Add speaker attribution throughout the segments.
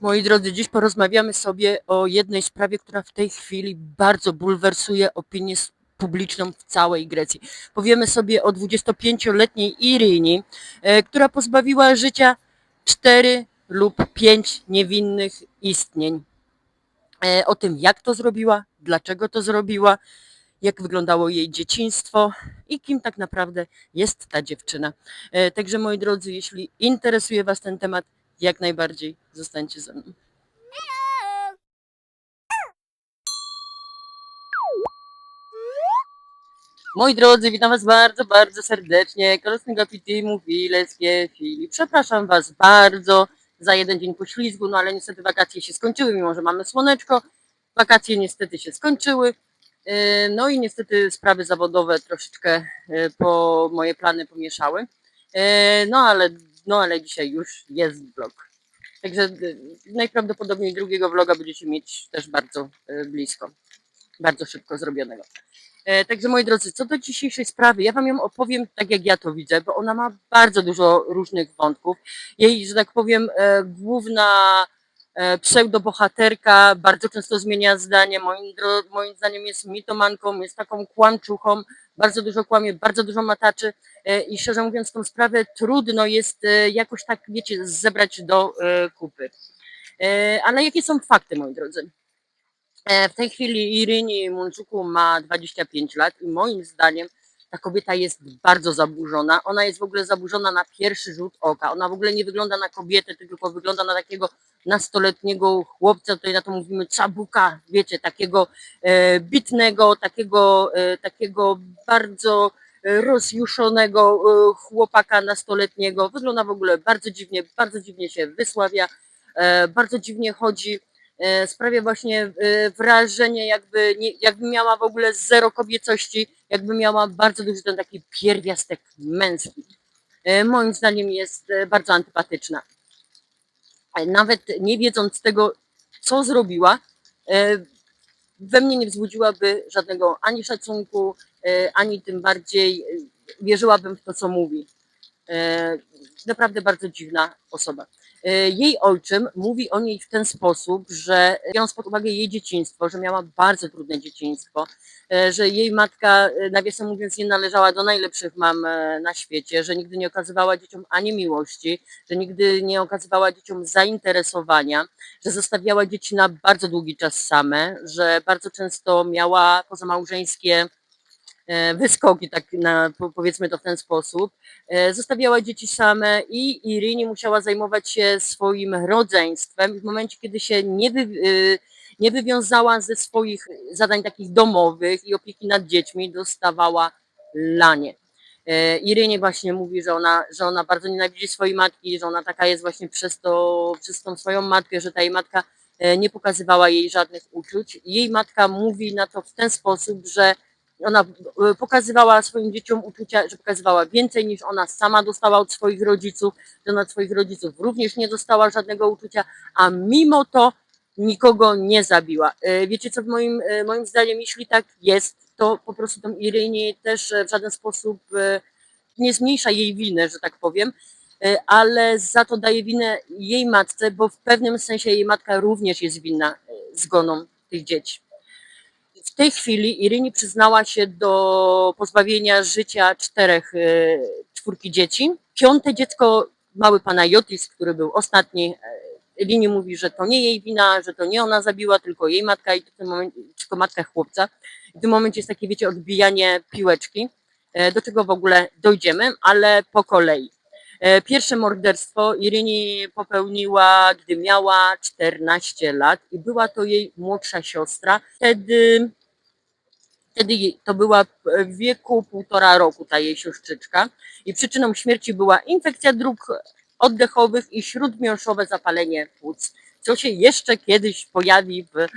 Speaker 1: Moi drodzy, dziś porozmawiamy sobie o jednej sprawie, która w tej chwili bardzo bulwersuje opinię publiczną w całej Grecji. Powiemy sobie o 25-letniej Iryni, e, która pozbawiła życia cztery lub pięć niewinnych istnień. E, O tym, jak to zrobiła, dlaczego to zrobiła, jak wyglądało jej dzieciństwo i kim tak naprawdę jest ta dziewczyna. E, Także moi drodzy, jeśli interesuje Was ten temat, jak najbardziej zostańcie ze mną. Moi drodzy, witam Was bardzo, bardzo serdecznie. Kolosny Gapity mówi Leskie Filip. Przepraszam Was bardzo za jeden dzień poślizgu, no ale niestety wakacje się skończyły, mimo że mamy słoneczko. Wakacje niestety się skończyły. Yy, No i niestety sprawy zawodowe troszeczkę yy, po moje plany pomieszały. Yy, No ale, no ale dzisiaj już jest vlog. Także yy, najprawdopodobniej drugiego vloga będziecie mieć też bardzo yy, blisko. Bardzo szybko zrobionego. E, Także moi drodzy, co do dzisiejszej sprawy, ja Wam ją opowiem tak, jak ja to widzę, bo ona ma bardzo dużo różnych wątków. Jej, że tak powiem, e, główna pseudobohaterka bardzo często zmienia zdanie. Moim, moim zdaniem jest mitomanką, jest taką kłamczuchą, bardzo dużo kłamie, bardzo dużo mataczy e, i szczerze mówiąc tą sprawę trudno jest e, jakoś tak, wiecie, zebrać do e, kupy. E, Ale jakie są fakty, moi drodzy? E, W tej chwili Iryni Munczuku ma 25 lat i moim zdaniem ta kobieta jest bardzo zaburzona. Ona jest w ogóle zaburzona na pierwszy rzut oka. Ona w ogóle nie wygląda na kobietę, tylko wygląda na takiego nastoletniego chłopca, tutaj na to mówimy czabuka, wiecie, takiego e, bitnego, takiego, e, takiego bardzo rozjuszonego e, chłopaka nastoletniego. Wygląda w ogóle bardzo dziwnie, bardzo dziwnie się wysławia, e, bardzo dziwnie chodzi e, sprawia właśnie e, wrażenie, jakby, nie, jakby miała w ogóle zero kobiecości, jakby miała bardzo duży ten taki pierwiastek męski. E, Moim zdaniem jest bardzo antypatyczna. E, Nawet nie wiedząc tego, co zrobiła, e, we mnie nie wzbudziłaby żadnego ani szacunku, e, ani tym bardziej wierzyłabym w to, co mówi. E, Naprawdę bardzo dziwna osoba. E, Jej ojczym mówi o niej w ten sposób, że biorąc pod uwagę jej dzieciństwo, że miała bardzo trudne dzieciństwo, e, że jej matka, nawiasem mówiąc, nie należała do najlepszych mam na świecie, że nigdy nie okazywała dzieciom ani miłości, że nigdy nie okazywała dzieciom zainteresowania, że zostawiała dzieci na bardzo długi czas same, że bardzo często miała pozamałżeńskie wyskoki, tak na, po- powiedzmy to w ten sposób. E, Zostawiała dzieci same i Irini musiała zajmować się swoim rodzeństwem. W momencie, kiedy się nie, wy, y, nie wywiązała ze swoich zadań takich domowych i opieki nad dziećmi, dostawała lanie. E, Irynie właśnie mówi, że ona, że ona bardzo nienawidzi swojej matki, że ona taka jest właśnie przez, to, przez tą swoją matkę, że ta jej matka e, nie pokazywała jej żadnych uczuć. Jej matka mówi na to w ten sposób, że ona e, pokazywała swoim dzieciom uczucia, że pokazywała więcej niż ona sama dostała od swoich rodziców, że ona od swoich rodziców również nie dostała żadnego uczucia, a mimo to nikogo nie zabiła. E, Wiecie co, moim, e, moim zdaniem, jeśli tak jest, to po prostu tą Irynie też w żaden sposób nie zmniejsza jej winy, że tak powiem, ale za to daje winę jej matce, bo w pewnym sensie jej matka również jest winna zgonom tych dzieci. W tej chwili Iryni przyznała się do pozbawienia życia czterech, e, czwórki dzieci. Piąte dziecko, mały pana Jotis, który był ostatni, e, Lini mówi, że to nie jej wina, że to nie ona zabiła, tylko jej matka i w tym momencie, tylko matka chłopca. W tym momencie jest takie, wiecie, odbijanie piłeczki, e, do czego w ogóle dojdziemy, ale po kolei. E, Pierwsze morderstwo Iryni popełniła, gdy miała 14 lat i była to jej młodsza siostra. Wtedy, wtedy to była w wieku półtora roku ta jej siostrzyczka i przyczyną śmierci była infekcja dróg oddechowych i śródmiąższowe zapalenie płuc, co się jeszcze kiedyś pojawi, w,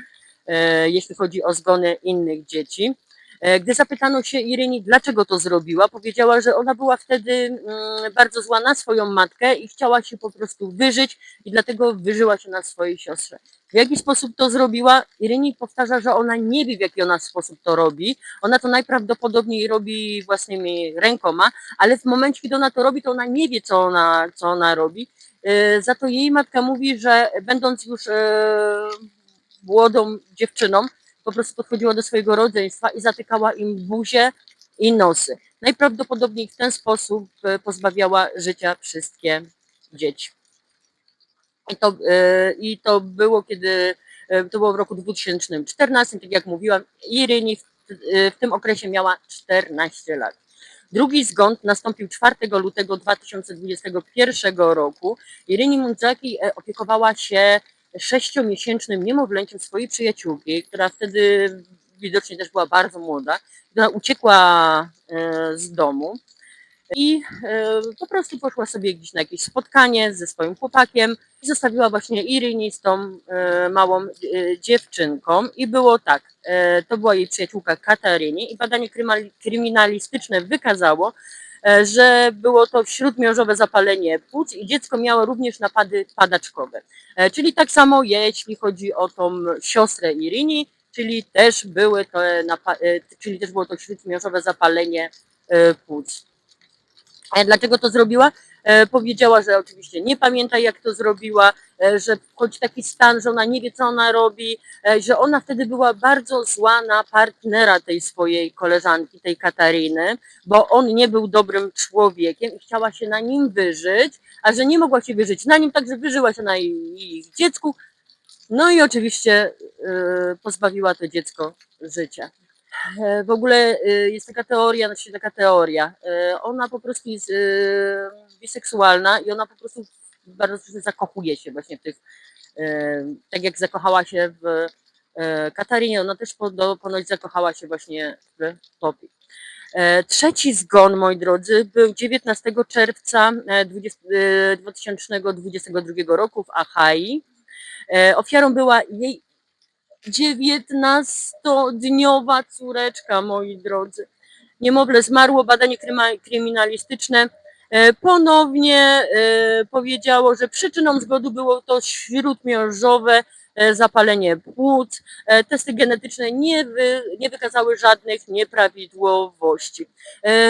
Speaker 1: e, jeśli chodzi o zgony innych dzieci. E, Gdy zapytano się Iryni, dlaczego to zrobiła, powiedziała, że ona była wtedy mm, bardzo zła na swoją matkę i chciała się po prostu wyżyć i dlatego wyżyła się na swojej siostrze. W jaki sposób to zrobiła? Iryni powtarza, że ona nie wie, w jaki ona sposób to robi. Ona to najprawdopodobniej robi własnymi rękoma, ale w momencie, kiedy ona to robi, to ona nie wie, co ona, co ona robi. E, Za to jej matka mówi, że będąc już e, młodą dziewczyną, po prostu podchodziła do swojego rodzeństwa i zatykała im buzię i nosy. Najprawdopodobniej w ten sposób e, pozbawiała życia wszystkie dzieci. I to, e, I to było kiedy, e, to było w roku 2014, tak jak mówiłam, Iryni w, w tym okresie miała 14 lat. Drugi zgon nastąpił 4 lutego 2021 roku. Iryni Mundzaki opiekowała się sześciomiesięcznym niemowlęciem swojej przyjaciółki, która wtedy widocznie też była bardzo młoda, która uciekła e, z domu i e, po prostu poszła sobie gdzieś na jakieś spotkanie ze swoim chłopakiem i zostawiła właśnie Iryni z tą e, małą dziewczynką. I było tak, to była jej przyjaciółka Katarynie i badanie kryminalistyczne wykazało, że było to śródmiążowe zapalenie płuc i dziecko miało również napady padaczkowe. E, Czyli tak samo jeśli chodzi o tą siostrę Iryni, czyli też były to, e, czyli też było to śródmiążowe zapalenie e, płuc. A dlaczego to zrobiła? E, powiedziała, że oczywiście nie pamięta, jak to zrobiła, e, że wchodzi taki stan, że ona nie wie, co ona robi, e, że ona wtedy była bardzo zła na partnera tej swojej koleżanki, tej Kataryny, bo on nie był dobrym człowiekiem i chciała się na nim wyżyć, a że nie mogła się wyżyć na nim, także wyżyła się na jej- dziecku. No i oczywiście e, pozbawiła to dziecko życia. E, W ogóle e, jest taka teoria, znaczy taka teoria. e, Ona po prostu jest e, biseksualna i ona po prostu bardzo zakochuje się właśnie w tych, e, tak jak zakochała się w e, Katarynie, ona też ponoć zakochała się właśnie w Popi. E, Trzeci zgon, moi drodzy, był 19 czerwca e, 20, e, 2022 roku w Achai. Ofiarą była jej 19-dniowa córeczka, moi drodzy. Niemowlę zmarło, badanie kryminalistyczne e, ponownie e, powiedziało, że przyczyną zgonu było to śródmiążowe e, zapalenie płuc. Testy genetyczne nie, wy, nie wykazały żadnych nieprawidłowości.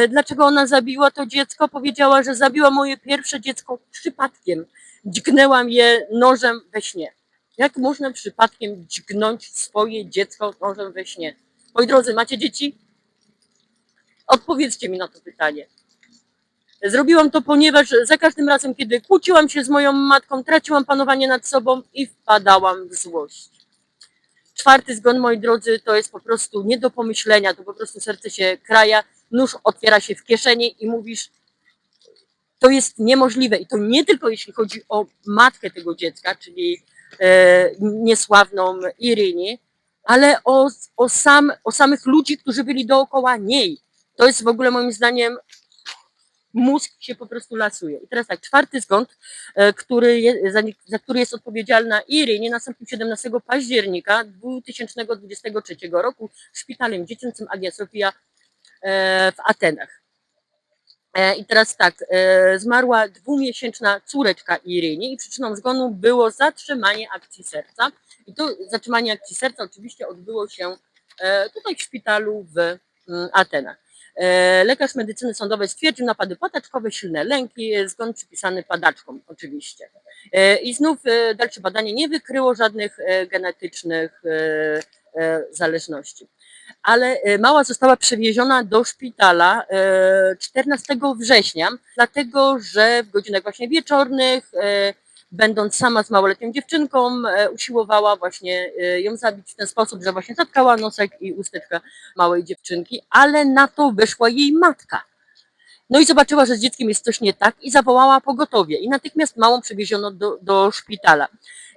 Speaker 1: Dlaczego ona zabiła to dziecko? Powiedziała, że zabiła moje pierwsze dziecko przypadkiem. Dźgnęłam je nożem we śnie. Jak można przypadkiem dźgnąć swoje dziecko nożem we śnie? Moi drodzy, macie dzieci? Odpowiedzcie mi na to pytanie. Zrobiłam to, ponieważ za każdym razem, kiedy kłóciłam się z moją matką, traciłam panowanie nad sobą i wpadałam w złość. Czwarty zgon, moi drodzy, to jest po prostu nie do pomyślenia, to po prostu serce się kraja, nóż otwiera się w kieszeni i mówisz, to jest niemożliwe. I to nie tylko jeśli chodzi o matkę tego dziecka, czyli niesławną Irynie, ale o, o, sam, o samych ludzi, którzy byli dookoła niej. To jest w ogóle moim zdaniem mózg się po prostu lasuje. I teraz tak, czwarty zgon, e, który za, za który jest odpowiedzialna Irynie, nastąpił 17 października 2023 roku szpitalem dziecięcym Agia Sofia e, w Atenach. E, I teraz tak, e, zmarła dwumiesięczna córeczka Iryni i przyczyną zgonu było zatrzymanie akcji serca. I to zatrzymanie akcji serca oczywiście odbyło się e, tutaj w szpitalu w mm, Atenach. Lekarz medycyny sądowej stwierdził napady padaczkowe, silne lęki, zgon przypisany padaczkom oczywiście. I znów dalsze badanie nie wykryło żadnych genetycznych zależności ale e, mała została przewieziona do szpitala e, 14 września, dlatego że w godzinach właśnie wieczornych, e, będąc sama z małoletnią dziewczynką, e, usiłowała właśnie e, ją zabić w ten sposób, że właśnie zatkała nosek i usteczka małej dziewczynki, ale na to wyszła jej matka. No i zobaczyła, że z dzieckiem jest coś nie tak i zawołała pogotowie i natychmiast małą przewieziono do, do szpitala.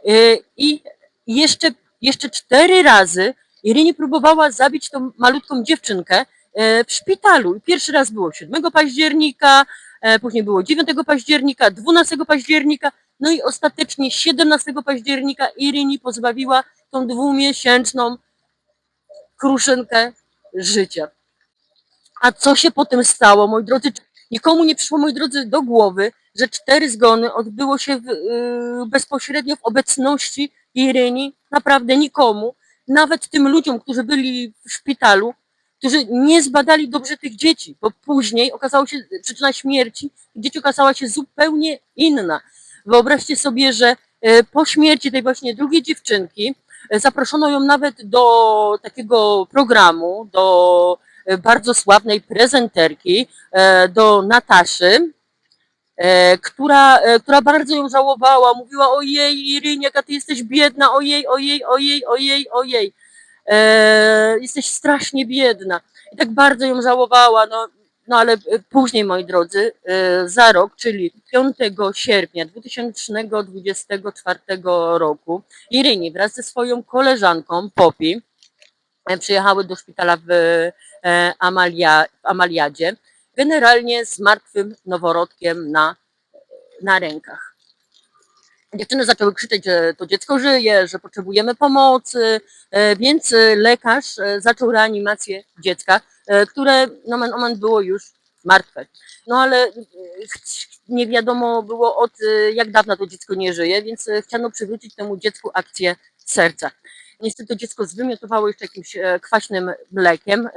Speaker 1: E, I jeszcze, jeszcze cztery razy Irynie próbowała zabić tą malutką dziewczynkę e, w szpitalu. Pierwszy raz było 7 października, e, później było 9 października, 12 października, no i ostatecznie 17 października Iryni pozbawiła tą dwumiesięczną kruszynkę życia. A co się potem stało, moi drodzy? Nikomu nie przyszło, moi drodzy, do głowy, że cztery zgony odbyło się w, yy, bezpośrednio w obecności Iryni, naprawdę nikomu, nawet tym ludziom, którzy byli w szpitalu, którzy nie zbadali dobrze tych dzieci, bo później okazało się, przyczyna śmierci dzieci okazała się zupełnie inna. Wyobraźcie sobie, że e, po śmierci tej właśnie drugiej dziewczynki e, zaproszono ją nawet do takiego programu, do e, bardzo sławnej prezenterki, do Nataszy, która, e, która bardzo ją żałowała, mówiła ojej Irynie, jaka ty jesteś biedna, ojej, ojej, ojej, ojej, ojej, e, jesteś strasznie biedna. I tak bardzo ją żałowała, no, no ale e, później, moi drodzy, e, za rok, czyli 5 sierpnia 2024 roku, Irynie wraz ze swoją koleżanką Poppy e, przyjechały do szpitala w e, Amalia, w Amaliadzie, generalnie z martwym noworodkiem na, na rękach. Dziewczyny zaczęły krzyczeć, że to dziecko żyje, że potrzebujemy pomocy, e, więc lekarz e, zaczął reanimację dziecka, e, które nomen omen było już martwe. No ale nie wiadomo było od jak dawna to dziecko nie żyje, więc chciano przywrócić temu dziecku akcję serca. Niestety dziecko zwymiotowało jeszcze jakimś kwaśnym mlekiem.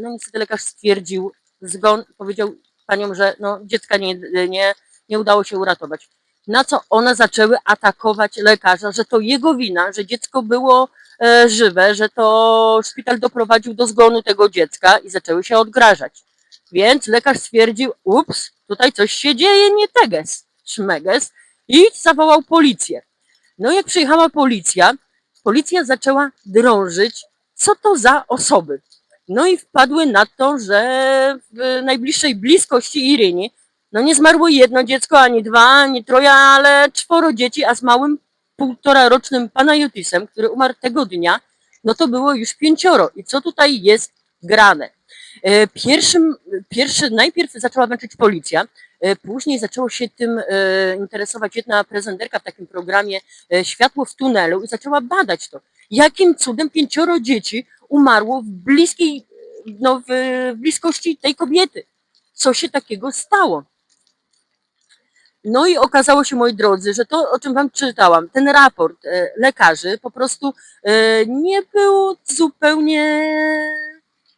Speaker 1: No niestety lekarz stwierdził zgon powiedział paniom, że no, dziecka nie, nie, nie udało się uratować. Na co one zaczęły atakować lekarza, że to jego wina, że dziecko było e, żywe, że to szpital doprowadził do zgonu tego dziecka i zaczęły się odgrażać. Więc lekarz stwierdził, ups, tutaj coś się dzieje, nie teges, szmeges i zawołał policję. No jak przyjechała policja, policja zaczęła drążyć, co to za osoby. No i wpadły na to, że w najbliższej bliskości Iryni, no nie zmarło jedno dziecko, ani dwa, ani troje, ale czworo dzieci, a z małym półtora rocznym Panajotisem, który umarł tego dnia, no to było już pięcioro. I co tutaj jest grane? E, Pierwszym, pierwszy, najpierw zaczęła męczyć policja, e, później zaczęło się tym e, interesować jedna prezenterka w takim programie Światło w tunelu i zaczęła badać to. Jakim cudem pięcioro dzieci umarło w bliskiej, no w w bliskości tej kobiety? Co się takiego stało? No i okazało się, moi drodzy, że to, o czym wam czytałam, ten raport e, lekarzy po prostu e, nie był zupełnie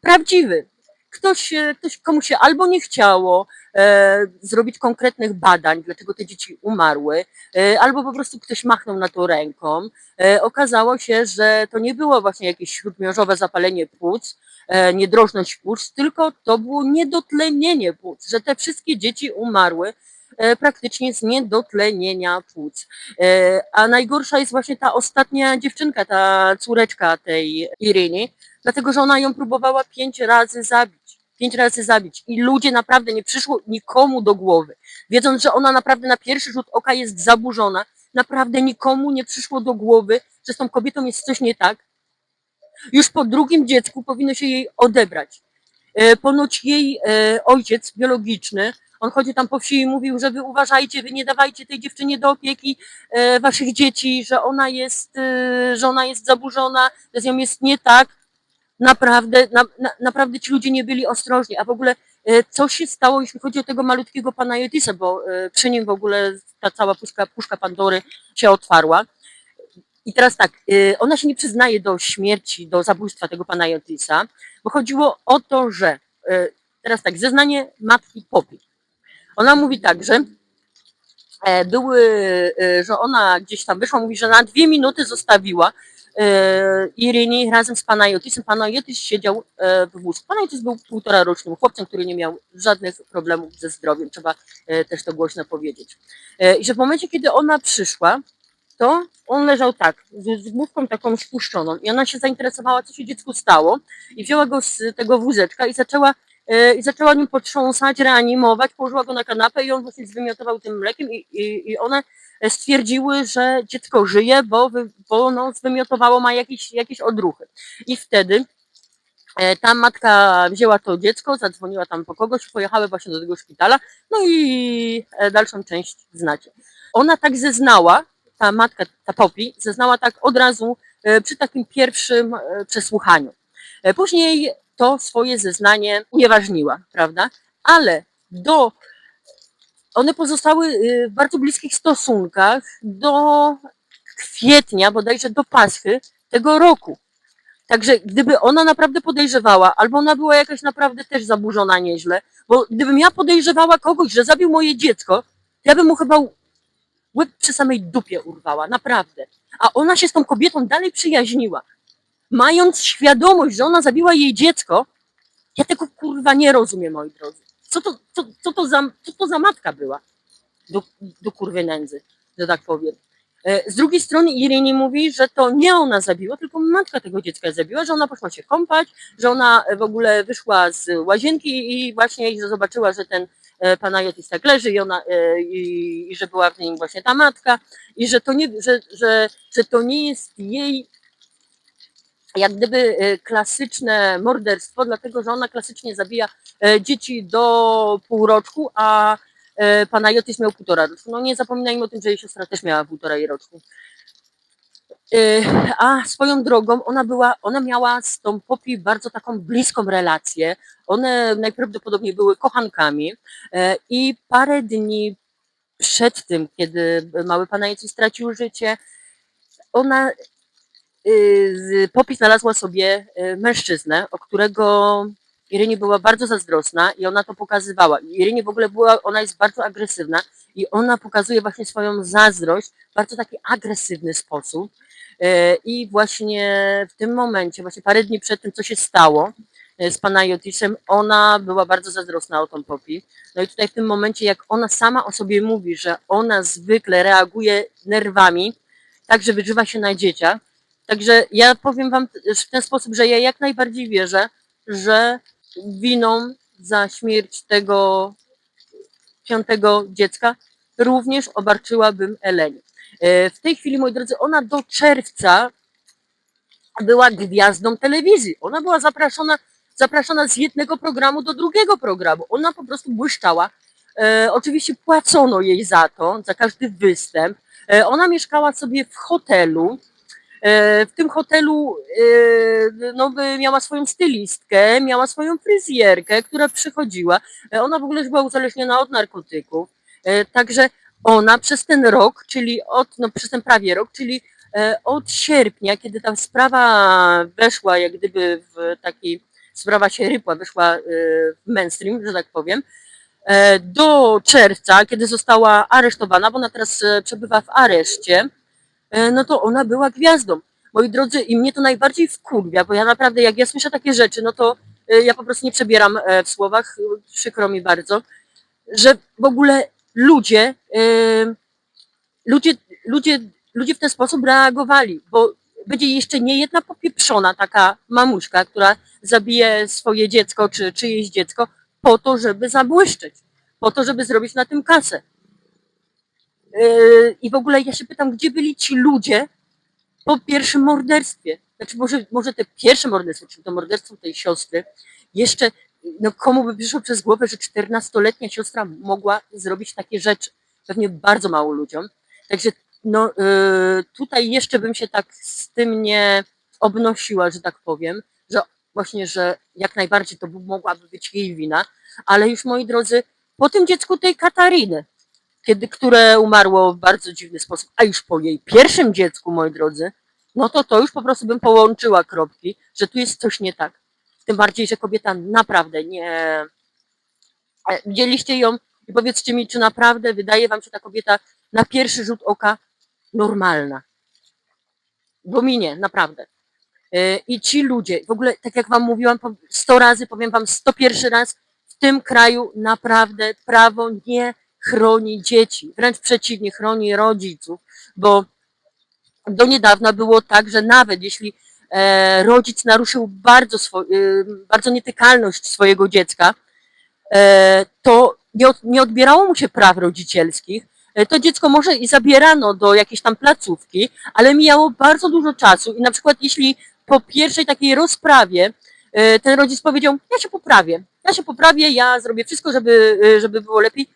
Speaker 1: prawdziwy. Ktoś, e, ktoś komuś się albo nie chciało e, zrobić konkretnych badań, dlaczego te dzieci umarły, e, albo po prostu ktoś machnął na to ręką. E, okazało się, że to nie było właśnie jakieś śródmiążowe zapalenie płuc, e, niedrożność płuc, tylko to było niedotlenienie płuc, że te wszystkie dzieci umarły e, praktycznie z niedotlenienia płuc. E, A najgorsza jest właśnie ta ostatnia dziewczynka, ta córeczka tej Iryny, dlatego że ona ją próbowała pięć razy zabić. Pięć razy zabić. I ludzie naprawdę nie przyszło nikomu do głowy. Wiedząc, że ona naprawdę na pierwszy rzut oka jest zaburzona, naprawdę nikomu nie przyszło do głowy, że z tą kobietą jest coś nie tak. Już po drugim dziecku powinno się jej odebrać. E, Ponoć jej e, ojciec biologiczny, on chodził tam po wsi i mówił, że wy uważajcie, wy nie dawajcie tej dziewczynie do opieki e, waszych dzieci, że ona jest, że ona jest zaburzona, że z nią jest nie tak. Naprawdę, na, na, naprawdę ci ludzie nie byli ostrożni. A w ogóle e, co się stało, jeśli chodzi o tego malutkiego pana Jotisa, bo e, przy nim w ogóle ta cała puszka, puszka Pandory się otwarła. I teraz tak, y, ona się nie przyznaje do śmierci, do zabójstwa tego pana Jotisa, bo chodziło o to, że teraz tak, zeznanie matki Poppy. Ona mówi tak, że e, były, że ona gdzieś tam wyszła, mówi, że na dwie minuty zostawiła e, Iryni razem z pana Jotisem. Pan Jotis siedział e, w wózku. Pan Jotis był półtora rocznym chłopcem, który nie miał żadnych problemów ze zdrowiem, trzeba e, też to głośno powiedzieć. I że w momencie, kiedy ona przyszła, to on leżał tak, z, główką taką spuszczoną i ona się zainteresowała, co się dziecku stało i wzięła go z tego wózeczka i zaczęła, i zaczęła nim potrząsać, reanimować, położyła go na kanapę i on właśnie zwymiotował tym mlekiem i, i, i one stwierdziły, że dziecko żyje, bo, wy, bo no, zwymiotowało, ma jakieś, jakieś odruchy. I wtedy e, ta matka wzięła to dziecko, zadzwoniła tam po kogoś, pojechały właśnie do tego szpitala, no i e, dalszą część znacie. Ona tak zeznała, ta matka, ta Poppy, zeznała tak od razu e, przy takim pierwszym e, przesłuchaniu. E, Później to swoje zeznanie unieważniła, prawda? Ale do one pozostały e, w bardzo bliskich stosunkach do kwietnia, bodajże do Paschy tego roku. Także gdyby ona naprawdę podejrzewała, albo ona była jakaś naprawdę też zaburzona nieźle, bo gdybym ja podejrzewała kogoś, że zabił moje dziecko, ja bym mu chyba łeb przy samej dupie urwała, naprawdę. A ona się z tą kobietą dalej przyjaźniła. Mając świadomość, że ona zabiła jej dziecko, ja tego kurwa nie rozumiem, moi drodzy. Co to, co, co to, za, co to za matka była? Do, do kurwy nędzy, że tak powiem. E, Z drugiej strony Irynie mówi, że to nie ona zabiła, tylko matka tego dziecka zabiła, że ona poszła się kąpać, że ona w ogóle wyszła z łazienki i właśnie zobaczyła, że ten e, Panajotis tak leży i, ona, e, i, i że była w nim właśnie ta matka i że to nie, że, że, że to nie jest jej jak gdyby e, klasyczne morderstwo, dlatego że ona klasycznie zabija e, dzieci do półroczku, a e, Panajotis miał półtora roczku. No nie zapominajmy o tym, że jej siostra też miała półtorej roczku. A swoją drogą ona była, ona miała z tą Poppy bardzo taką bliską relację. One najprawdopodobniej były kochankami i parę dni przed tym, kiedy mały Panajotis stracił życie, ona y, Poppy znalazła sobie y, mężczyznę, o którego Irynie była bardzo zazdrosna i ona to pokazywała. Irynie w ogóle była, ona jest bardzo agresywna i ona pokazuje właśnie swoją zazdrość w bardzo taki agresywny sposób. Y, I właśnie w tym momencie, właśnie parę dni przed tym, co się stało z Panajotisem, ona była bardzo zazdrosna o tą Poppy. No i tutaj w tym momencie, jak ona sama o sobie mówi, że ona zwykle reaguje nerwami, tak, że wyżywa się na dzieciach, Także ja powiem Wam w ten sposób, że ja jak najbardziej wierzę, że winą za śmierć tego piątego dziecka również obarczyłabym Eleni. E, W tej chwili, moi drodzy, ona do czerwca była gwiazdą telewizji. Ona była zapraszana, z jednego programu do drugiego programu. Ona po prostu błyszczała. E, oczywiście płacono jej za to, za każdy występ. E, ona mieszkała sobie w hotelu. E, W tym hotelu e, no, miała swoją stylistkę, miała swoją fryzjerkę, która przychodziła. E, Ona w ogóle była uzależniona od narkotyków. Także ona przez ten rok, czyli od, no przez ten prawie rok, czyli od sierpnia, kiedy ta sprawa weszła, jak gdyby w taki, sprawa się rypła, weszła w mainstream, że tak powiem, do czerwca, kiedy została aresztowana, bo ona teraz przebywa w areszcie, no to ona była gwiazdą. Moi drodzy, i mnie to najbardziej wkurwia, bo ja naprawdę, jak ja słyszę takie rzeczy, no to e, ja po prostu nie przebieram e, w słowach, e, przykro mi bardzo, że w ogóle ludzie, e, ludzie, ludzie, ludzie w ten sposób reagowali, bo będzie jeszcze nie jedna popieprzona taka mamuszka, która zabije swoje dziecko czy czyjeś dziecko po to, żeby zabłyszczeć, po to, żeby zrobić na tym kasę. Yy, I w ogóle ja się pytam, gdzie byli ci ludzie po pierwszym morderstwie? Znaczy może, może te pierwsze morderstwo, czyli to morderstwo tej siostry, jeszcze no komu by przyszło przez głowę, że 14-letnia siostra mogła zrobić takie rzeczy? Pewnie bardzo mało ludziom. Także no, yy, tutaj jeszcze bym się tak z tym nie obnosiła, że tak powiem, że właśnie, że jak najbardziej to by- mogłaby być jej wina, ale już moi drodzy, po tym dziecku tej Katariny, kiedy, które umarło w bardzo dziwny sposób, a już po jej pierwszym dziecku, moi drodzy, no to to już po prostu bym połączyła kropki, że tu jest coś nie tak. Tym bardziej, że kobieta naprawdę nie. E, Widzieliście ją i powiedzcie mi, czy naprawdę wydaje wam się ta kobieta na pierwszy rzut oka normalna. Bo mi nie, naprawdę. E, I ci ludzie, w ogóle, tak jak wam mówiłam po- 100 razy, powiem wam 101 raz, w tym kraju naprawdę prawo nie chroni dzieci. Wręcz przeciwnie, chroni rodziców, bo do niedawna było tak, że nawet jeśli e, rodzic naruszył bardzo, swo, e, bardzo nietykalność swojego dziecka, e, to nie, nie odbierało mu się praw rodzicielskich. To dziecko może i zabierano do jakiejś tam placówki, ale mijało bardzo dużo czasu i na przykład jeśli po pierwszej takiej rozprawie ten rodzic powiedział, ja się poprawię, ja się poprawię, ja zrobię wszystko, żeby, żeby było lepiej,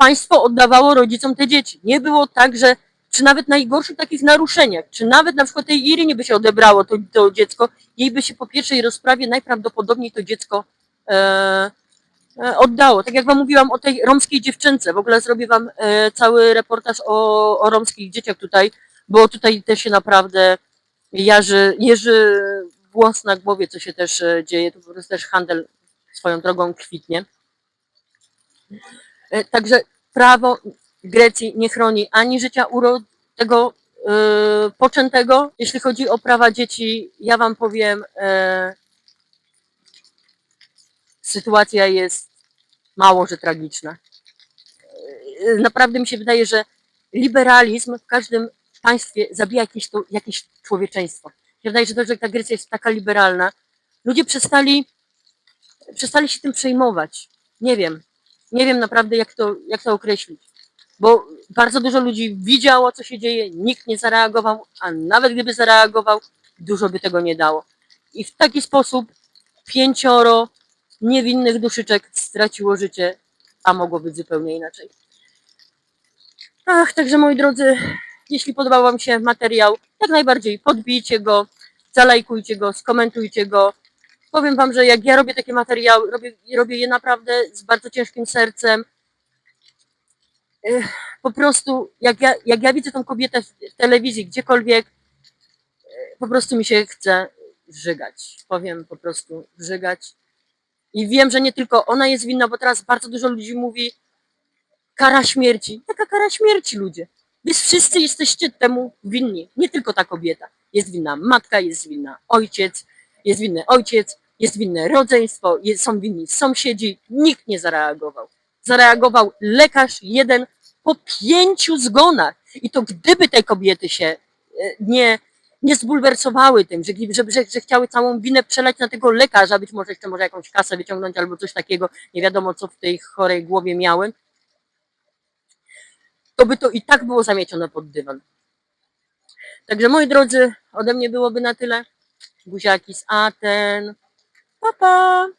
Speaker 1: państwo oddawało rodzicom te dzieci. Nie było tak, że przy nawet najgorszych takich naruszeniach, czy nawet na przykład tej Irynie by się odebrało to, to dziecko, jej by się po pierwszej rozprawie najprawdopodobniej to dziecko e, e, oddało. Tak jak wam mówiłam o tej romskiej dziewczynce, w ogóle zrobię wam e, cały reportaż o, o romskich dzieciach tutaj, bo tutaj też się naprawdę jarzy, jeży włos na głowie, co się też e, dzieje. To po prostu też handel swoją drogą kwitnie. E, Także prawo Grecji nie chroni ani życia tego yy, poczętego. Jeśli chodzi o prawa dzieci, ja wam powiem, e, sytuacja jest mało, że tragiczna. E, Naprawdę mi się wydaje, że liberalizm w każdym państwie zabija jakieś, to, jakieś człowieczeństwo. Wydaje, że to, że ta Grecja jest taka liberalna, ludzie przestali, przestali się tym przejmować. Nie wiem. Nie wiem naprawdę, jak to, jak to określić. Bo bardzo dużo ludzi widziało, co się dzieje, nikt nie zareagował, a nawet gdyby zareagował, dużo by tego nie dało. I w taki sposób pięcioro niewinnych duszyczek straciło życie, a mogło być zupełnie inaczej. Ach, także moi drodzy, jeśli podobał Wam się materiał, jak najbardziej podbijcie go, zalajkujcie go, skomentujcie go. Powiem Wam, że jak ja robię takie materiały, robię, robię je naprawdę z bardzo ciężkim sercem. Po prostu, jak ja, jak ja widzę tą kobietę w telewizji, gdziekolwiek, po prostu mi się chce żygać. Powiem po prostu żygać. I wiem, że nie tylko ona jest winna, bo teraz bardzo dużo ludzi mówi kara śmierci. Jaka kara śmierci, ludzie? Wy wszyscy jesteście temu winni. Nie tylko ta kobieta. Jest winna matka, jest winna ojciec, jest winny ojciec, jest winne rodzeństwo, są winni sąsiedzi. Nikt nie zareagował. Zareagował lekarz jeden po pięciu zgonach. I to gdyby te kobiety się e, nie, nie zbulwersowały tym, że, że, że, że chciały całą winę przelać na tego lekarza, być może jeszcze może jakąś kasę wyciągnąć albo coś takiego, nie wiadomo co w tej chorej głowie miałem, to by to i tak było zamiecione pod dywan. Także moi drodzy, ode mnie byłoby na tyle. Buziaki z Aten. Bye bye.